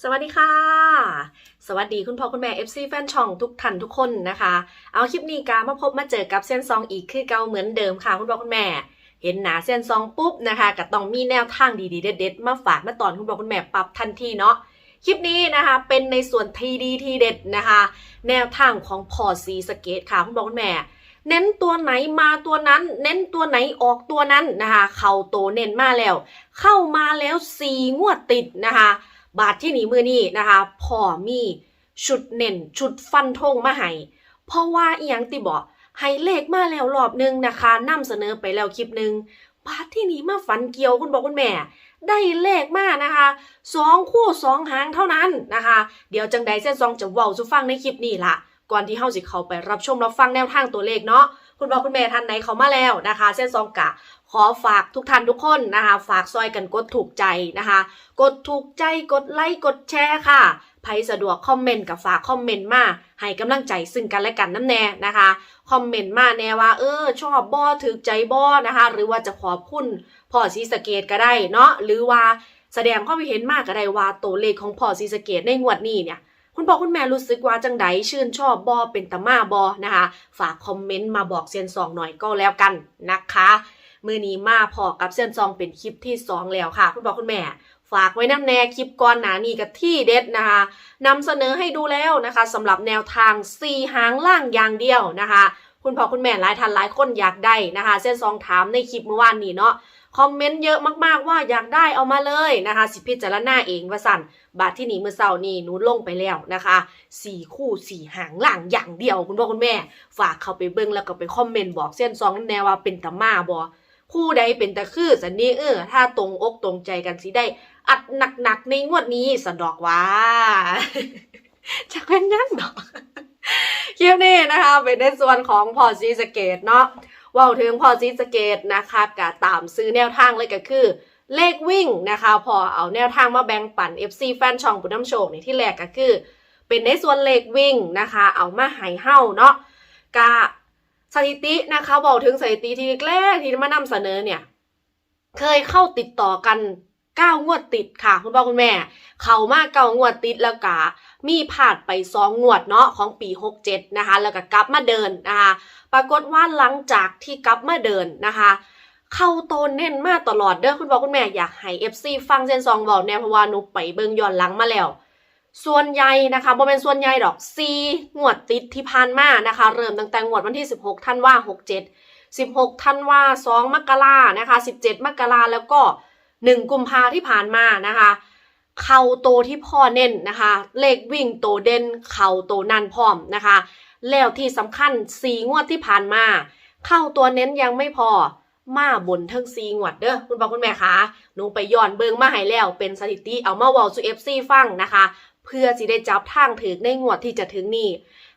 สวัสดีค่ะ สวัสดีคุณพ่อคุณแม่ FC แฟนช่องทุกท่านทุกคนนะคะ เอาคลิปนี้กามาพบมาเจอกับเส้นซองอีกคือเก่าเหมือนเดิมค่ะคุณพ่อคุณแม่ เห็นหนาเส้นซองปุ๊บนะคะก็ต้องมีแนวทางดีๆเด็ดๆมาฝากมาตอนคุณพ่อคุณแม่ปรับทันทีเนาะคลิปนี้นะคะเป็นในส่วนทีดีทีเด็ดนะคะ แนวทางของพอซีสเกตค่ะคุณพ่อคุณแม่เน้นตัวไหนมาตัวนั้น เน้นตัวไหนออกตัวนั้นนะคะ เข้าโตเน้นมาแล้ว เข้ามาแล้วสี่งวดติดนะคะ บาทที่หนีมือนี่นะคะพอมีชุดเน้นชุดฟันธงมาให้เพราะว่าอีหยังติบอกให้เลขมาแล้วรอบหนึงนะคะนำเสนอไปแล้วคลิปหนึ่งบาทที่หนีมาฝันเกี่ยวคุณบอกคุณแม่ ได้เลขมานะคะสองคู่สองหางเท่านั้นนะคะ เดี๋ยวจังใดเส้นซองจะเว้าสุฟังในคลิปนี้ล่ะก่อนที่เฮาสิเข้าไปรับชมรับฟังแนวทางตัวเลขเนาะ คุณพ่อคุณแม่ท่านไหนเขามาแล้วนะคะ เส้นซองกะขอฝากทุกท่านทุกคนนะคะ ฝากซอยกันกดถูกใจนะคะ กดถูกใจกดไลค์กดแชร์ค่ะใครสะดวกคอมเมนต์กับฝากคอมเมนต์มาให้กำลังใจซึ่งกันและกันน้ำแน่นะคะคอมเมนต์มาแน่ว่า เออ ชอบบอถือใจบอนะคะ หรือว่าจะขอบคุณพ่อซีสะเกตก็ได้เนาะหรือว่าแสดงความคิดเห็นมากก็ได้ว่าตัวเลขของพ่อซีสะเกตในงวดนี้เนี่ย คุณพ่อคุณแม่รู้สึกว่าจังไดชื่นชอบบอเป็นตามาบอนะคะ ฝากคอมเมนต์มาบอกเซียนสองหน่อยก็แล้วกันนะคะมือนี้มาพอกับเซียนซองเป็นคลิปที่สองแล้วค่ะ คุณพ่อคุณแม่ฝากไว้น้ำแน่คลิปก่อนหนานี้กับที่เด็ดนะคะนำเสนอให้ดูแล้วนะคะสำหรับแนวทางสี่หางล่างอย่างเดียวนะคะ คุณพ่อคุณแม่หลายท่านหลายคนอยากได้นะคะ เส้นซองถามในคลิปเมื่อวานนี้เนาะ คอมเมนต์เยอะมากๆว่าอยากได้เอามาเลยนะคะ สิพิจารณาเองว่าสั่นบาทที่หนีมือเสาร์นี่หนูลงไปแล้วนะคะสี่คู่สี่หางหล่างอย่างเดียวคุณพ่อคุณแม่ ฝากเข้าไปเบิ่งแล้วก็ไปคอมเมนต์บอกเส้นซองแนวว่าเป็นตามาบอคู่ใดเป็นตะคือสันนี้เออถ้าตรงอกตรงใจกันสิได้อัดหนักๆในงวดนี้สะดอกว่าจะเป็นยังดอกคลิปนี้นะคะเป็นในส่วนของพอซีสเกตเนาะ ว่าถึงพอซีสเกตนะคะกะตามซื้อแนวทางเลยก็คือ เลขวิ่งนะคะ พอเอาแนวทางมาแบ่งปัน FC แฟนช่องบุน้ำโชคในที่แรกก็คือ เป็นในส่วนเลขวิ่งนะคะ เอามาหายเฮ้าเนาะกะสถิตินะคะบอกถึงสถิติที่แรกที่มานำเสนอเนี่ย เคยเข้าติดต่อกัน 9งวดติดค่ะ คุณพ่อคุณแม่ เขามาเก้างวดติดแล้วก็มีผ่านไปสองงวดเนาะของปี 67 นะคะ แล้วก็กลับมาเดินนะคะปรากฏว่าหลังจากที่กลับมาเดินนะคะ เข้าโตเน้นมากตลอดเด้อคุณพ่อคุณแม่อยากให้ FC ฟังเส้นซองเบาแน่เพราะว่านูไปเบิ่งย้อนหลังมาแล้ว ส่วนใหญ่นะคะบ่เป็นส่วนใหญ่ดอก4งวดติดที่ผ่านมานะคะ เริ่มตั้งแต่งวดวันที่ 16ธันวา67 16ธันวา2มกรานะคะ 17 มกราแล้วก็ 1กุมภาที่ผ่านมานะคะ เข่าโตที่พ่อเน้นนะคะ เลขวิ่งโตเด่นเข่าโตนันพร้อมนะคะ แล้วที่สำคัญสีงวดที่ผ่านมา เข้าตัวเน้นยังไม่พอมาบนเทิงซีงวดเด้อคุณพ่อคุณแม่คะหนูไปย้อนเบิงมาให้แล้วเป็นสถิติเอามาวอลซูเอฟซีฟังนะคะ เพื่อสิได้จับทางถึงในงวดที่จะถึงนี่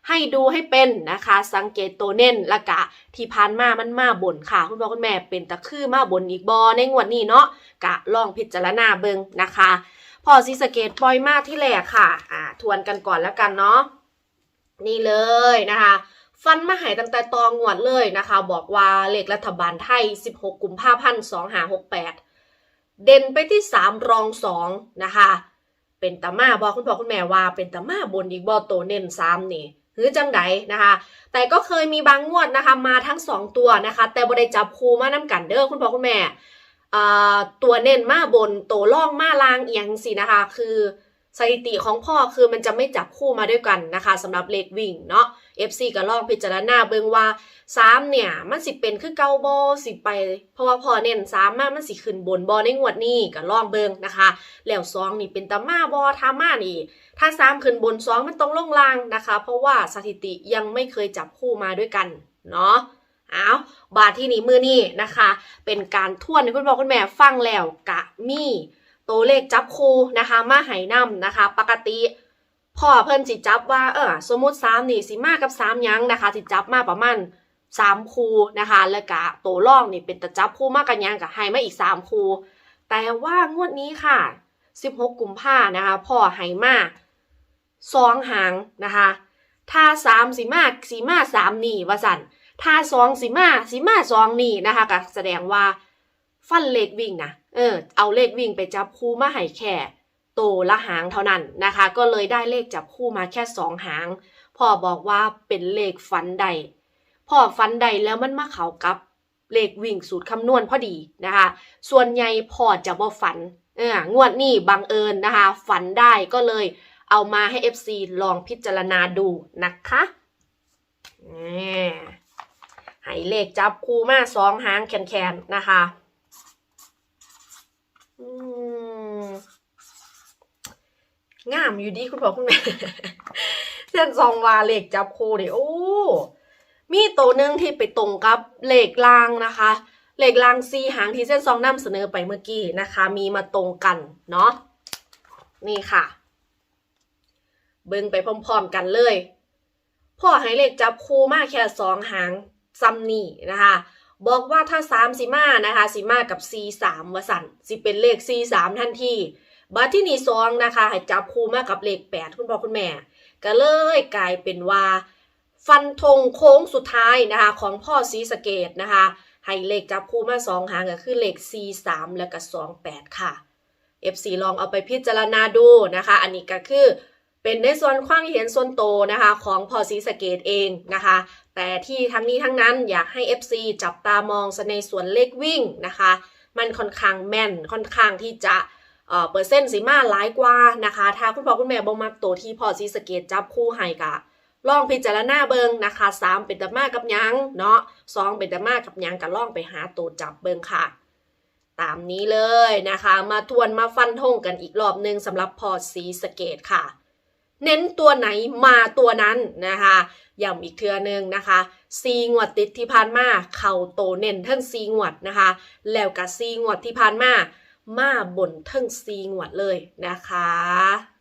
ให้ดูให้เป็นนะคะ สังเกตตัวเน้นละกะที่ผ่านมามันมาบนค่ะ คุณพ่อคุณแม่เป็นตะคือมาบนอีกบอในงวดนี้เนาะกะลองพิจารณาเบิงนะคะพอซีสเกตปล่อยมาที่แรกค่ะอ่าทวนกันก่อนแล้วกันเนาะนี่เลยนะคะฟันมาหายตั้งแต่ตองวดเลยนะคะ บอกว่าเลขรัฐบาลไทย 16 กุมภาพันธ์2568 เด่นไปที่ 3 รอง 2 นะคะ เป็นตามาบอกคุณพ่อคุณแม่ว่าเป็นตามาบนอีกบอโตเน้น3นี่ หรือจังไดนะคะ แต่ก็เคยมีบางงวดนะคะ มาทั้ง 2 ตัวนะคะ แต่บ่ได้จับคู่มาน้ำกันเด้อคุณพ่อคุณแม่ตัวเน้นมาบนโตล่องมาลางเอียงสินะคะ คือสถิติของพ่อคือมันจะไม่จับคู่มาด้วยกันนะคะสำหรับเลขวิ่งเนาะ FC ก็ลองพิจารณาเบิ่งว่า3เนี่ย มันสิเป็นคือเก่าบอสิไป เพราะว่าพอเน้น3มามันสิขึ้นบนบอในงวดนี้ก็ลองเบิ่งนะคะ แล้ว2นี่เป็นตามาบอทามานี่ ถ้า 3 ขึ้นบน 2 มันต้องลงล่างนะคะ เพราะว่าสถิติยังไม่เคยจับคู่มาด้วยกันเนาะเอาบาทที่นี้มือนี่นะคะ เป็นการทวนคุณพ่อคุณแม่ฟังแล้วกะมีตัวเลขจับคู่นะคะ มาให้นำนะคะ ปกติ พ่อเพิ่นสิจับว่าเออสมมติ3นี่สิมากับ3หยังนะคะสิจับมาประมาณ3คู่นะคะ แล้วก็ตัวร่องนี่เป็นตะจับคู่มากกันยังกับให้มาอีก3คู่แต่ว่างวดนี้ค่ะ 16 กุมภานะคะ พ่อให้มาสองหางนะคะ ถ้า3สิมาสิมา3นี่ว่าสันถ้าสองสีมาสีมาสองนี่นะคะก็แสดงว่าฟันเลขวิ่งนะเออเอาเลขวิ่งไปจับคู่มาให้แค่ โตละหางเท่านั้นนะคะ ก็เลยได้เลขจับคู่มาแค่สองหาง พ่อบอกว่าเป็นเลขฟันใด พ่อฟันใดแล้วมันมาเขากับเลขวิ่งสูตรคำนวณพอดีนะคะ ส่วนใหญ่พ่อจะบ่ฝันเอองวดนี้บังเอิญนะคะ ฝันได้ก็เลยเอามาให้ FC ลองพิจารณาดูนะคะนี่ให้เลขจับคู่มาสองหางแคนๆนะคะ อืม งามอยู่ดีคุณพ่อคุณแม่เส้นซองวาเลขจับคู่เนี่ยโอ้มีตัวหนึ่งที่ไปตรงกับเลขลางนะคะ เลขลางซีหางที่เส้นซองนำเสนอไปเมื่อกี้นะคะ มีมาตรงกันเนาะนี่ค่ะ เบิ่งไปพร้อมๆกันเลยพ่อให้เลขจับคู่มากแค่สองหางซัมนี่นะคะ บอกว่าถ้าสามสิมานะคะสิมากับ C สามวสันสิเป็นเลข C สามทันที บัดที่นี่สองนะคะให้จับคู่มากับเลขแปดคุณพ่อคุณแม่ ก็เลยกลายเป็นว่า ฟันธงโค้งสุดท้ายนะคะ ของพ่อซีสเกตนะคะ ให้เลขจับคู่มาสองหางก็คือเลข C 3 แล้วก็2 8 ค่ะ FC ลองเอาไปพิจารณาดูนะคะ อันนี้ก็คือเป็นในส่วนความเห็นส่วนโตนะคะของพ่อซีสเกตเองนะคะ แต่ที่ทั้งนี้ทั้งนั้นอยากให้ FC จับตามองในส่วนเลขวิ่งนะคะ มันค่อนข้างแม่นค่อนข้างที่จะ เออเปอร์เซ็นต์สีมาหลายกว่านะคะ ถ้าคุณพ่อคุณแม่บ่มักตัวที่พอซีสเกตจับคู่ให้กะลองพิจารณาเบิงนะคะสามเป็นตะมากับยังเนาะสองเป็นตะมากับยังก็ลองไปหาตัวจับเบิงค่ะ ตามนี้เลยนะคะ มาทวนมาฟันธงกันอีกรอบหนึ่งสำหรับพอร์ตสีสเกตค่ะ เน้นตัวไหนมาตัวนั้นนะคะย้ำอีกเทือหนึงนะคะซีงวดติดที่ผ่านมา เข่าโตเน้นทั้งซีงวดนะคะ แล้วกับซีงวดที่ผ่านมา มาบนเทั้งซีงวดเลยนะคะ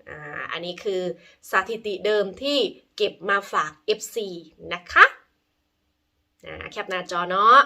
อ่าอันนี้คือสถิติเดิมที่เก็บมาฝาก FC นะคะอ่าแคปหน้าจอเนาะ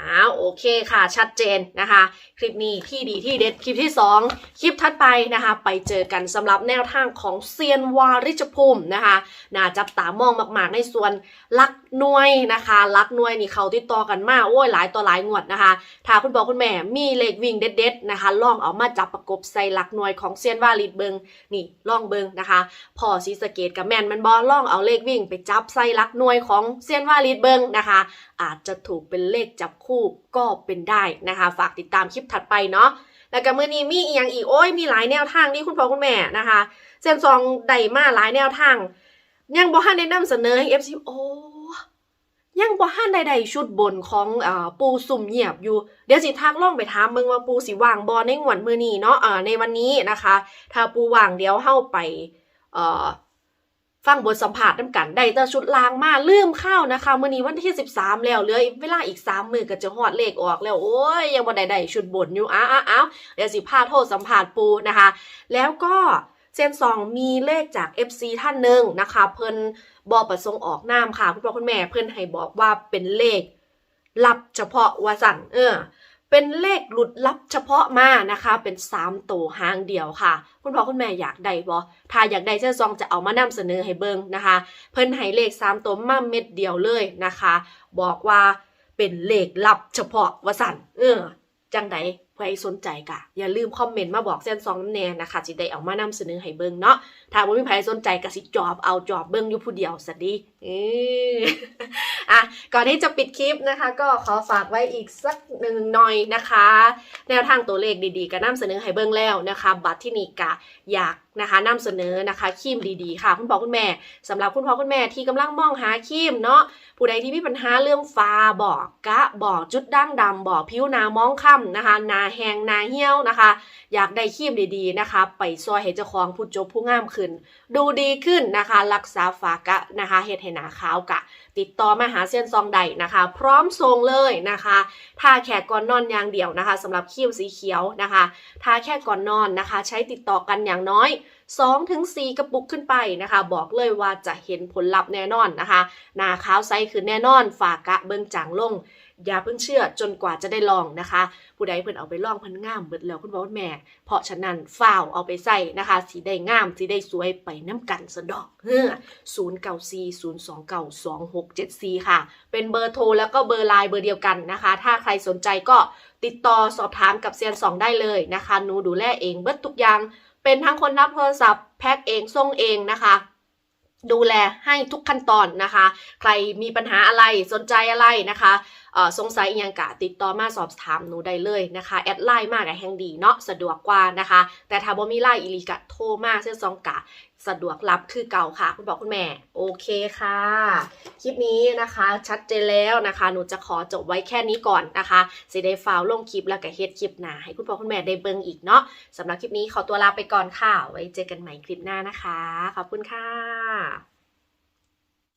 อ้าวโอเคค่ะชัดเจนนะคะ คลิปนี้ที่ดีที่เด็ดคลิปที่ 2 คลิปถัดไปนะคะ ไปเจอกันสำหรับแนวทางของเซียนวาริชภูมินะคะน่าจับตามองมากๆในส่วนลักหน่วยนะคะลักหน่วยนี่เขาติดต่อกันมากโอ้ยหลายต่อหลายงวดนะคะ ถ้าคุณพ่อคุณแม่มีเลขวิ่งเด็ดๆนะคะลองเอามาจับประกบใส่ลักหน่วยของเซียนวาลิดเบิงนี่ลองเบิงนะคะพอซีสเกตกับแมนมันบอลลองเอาเลขวิ่ง ไปจับใส่ลักหน่วยของเซียนวาลิดเบิงนะคะ อาจจะถูกเป็นเลขจับคู่ก็เป็นได้นะคะ ฝากติดตามคลิปถัดไปเนาะแล้วก็มื่อนี้มีอีกอย่างอีกโอ้ยมีหลายแนวทางที่คุณพ่อคุณแม่นะคะเซนซองได้มาหลายแนวทาง ยังบ่ฮันได้นำเสนอให้ FC โอ้ยังบ่ฮันใดๆชุดบนของอปูสุ่มเงียบอยู่ เดี๋ยวสิทักล่องไปถามมึงว่าปูสิว่างบ่ในงวดมื้อนี้เนาะอ่าในวันนี้นะคะ ถ้าปูว่างเดี๋ยวเฮาไปเอ่อ ฟังบทสัมภาษณ์นำกันได้แต่ชุดลางมาลืมข้าวนะคะมื้อนี้วันที่ 13 แล้วเหลือเวลาอีก 3 มื้อก็จะฮอดเลขออกแล้วโอ้ยยังบ่ได้ได้ชุดบนอยู่อ้าวอ้าวเดี๋ยวสิพาโทษสัมภาษณ์ปูนะคะ แล้วก็เซนซองมีเลขจาก FC ท่านหนึ่งนะคะ เพิ่นบอกประสงค์ออกนามค่ะคุณพ่อคุณแม่เพิ่นให้บอกว่าเป็นเลขลับเฉพาะวาสันเออ เป็นเลขหลุดลับเฉพาะมานะคะ เป็น3ตัวหางเดียวค่ะ คุณพ่อคุณแม่อยากได้บ่ถ้าอยากได้เซนซองจะเอามานำเสนอให้เบิ่งนะคะ เพิ่นให้เลข3ตัวมาเม็ดเดียวเลยนะคะ บอกว่าเป็นเลขลับเฉพาะวสันเออจังใด ใครสนใจกะอย่าลืมคอมเมนต์มาบอกเส้นซองน้ำแน่นะคะสิได้เอามานำเสนอให้เบิ่งเนาะถ้าบ่มีใครสนใจก็สิจอบเอาจอบเบิ่งอยู่ผู้เดียวสดีเอออะก่อนที่จะปิดคลิปนะคะ ก็ขอฝากไว้อีกสักหนึ่งหน่อยนะคะ แนวทางตัวเลขดีๆก็นำเสนอให้เบิ่งแล้วนะคะ บัตรที่นี่กะอยากนะคะนำเสนอนะคะครีมดีๆค่ะ คุณพ่อคุณแม่สำหรับคุณพ่อคุณแม่ที่กำลังมองหาครีมเนาะผู้ใดที่มีปัญหาเรื่องฟ้าบอกกะบอกจุดด่างดำบอกผิวหนามองค่ำนะคะนาแหงหนาเหี่ยวนะคะ อยากได้ครีมดีๆนะคะ ไปซอยให้เจ้าของผู้จบผู้งามขึ้น ดูดีขึ้นนะคะ รักษาฝากะนะคะเฮ็ดให้หนาขาวกะ ติดต่อมาหาเส้นซองใดนะคะ พร้อมส่งเลยนะคะทาแค่ก่อนนอนอย่างเดียวนะคะสำหรับครีมสีเขียวนะคะทาแค่ก่อนนอนนะคะ ใช้ติดต่อกันอย่างน้อย2-4ถึง4กระปุกขึ้นไปนะคะ บอกเลยว่าจะเห็นผลลัพธ์แน่นอนนะคะหนาขาวใสขึ้นแน่นอนฝากกะเบิ่งจางลง อย่าเพิ่งเชื่อจนกว่าจะได้ลองนะคะ ผู้ใดเพิ่นเอาไปลองเพิ่นงามเบิดแล้วคุณพ่อคุณแม่ เพราะฉะนั้นฝ้าวเอาไปใส่นะคะ สีได้งามสีได้สวยไปน้ำกันสะดอกเฮ้อ0 9 4 0 2 9 2 6 7 4ค่ะ เป็นเบอร์โทรแล้วก็เบอร์ไลน์เบอร์เดียวกันนะคะ ถ้าใครสนใจก็ติดต่อสอบถามกับเซียนสองได้เลยนะคะหนูดูแลเองเบิดทุกอย่างเป็นทั้งคนรับโทรศัพท์แพ็คเองส่งเองนะคะดูแลให้ทุกขั้นตอนนะคะ ใครมีปัญหาอะไรสนใจอะไรนะคะสงสัยอีหยังกะติดต่อมาสอบถามหนูได้เลยนะคะแอดไลน์มากอะแห่งดีเนาะสะดวกกว่านะคะ แต่ถ้าบ่มีไลน์อีลีกะโทรมาเส้นสองกะสะดวกรับคือเก่าค่ะ คุณบอกคุณแม่ โอเคค่ะ คลิปนี้นะคะ ชัดเจนแล้วนะคะ หนูจะขอจบไว้แค่นี้ก่อนนะคะสิได้ฟาวลงคลิปแล้วก็เฮ็ดคลิปหน้าให้คุณพ่อคุณแม่ได้เบิ่งอีกเนาะสำหรับคลิปนี้ขอตัวลาไปก่อนค่ะ ไว้เจอกันใหม่คลิปหน้านะคะ ขอบคุณค่ะ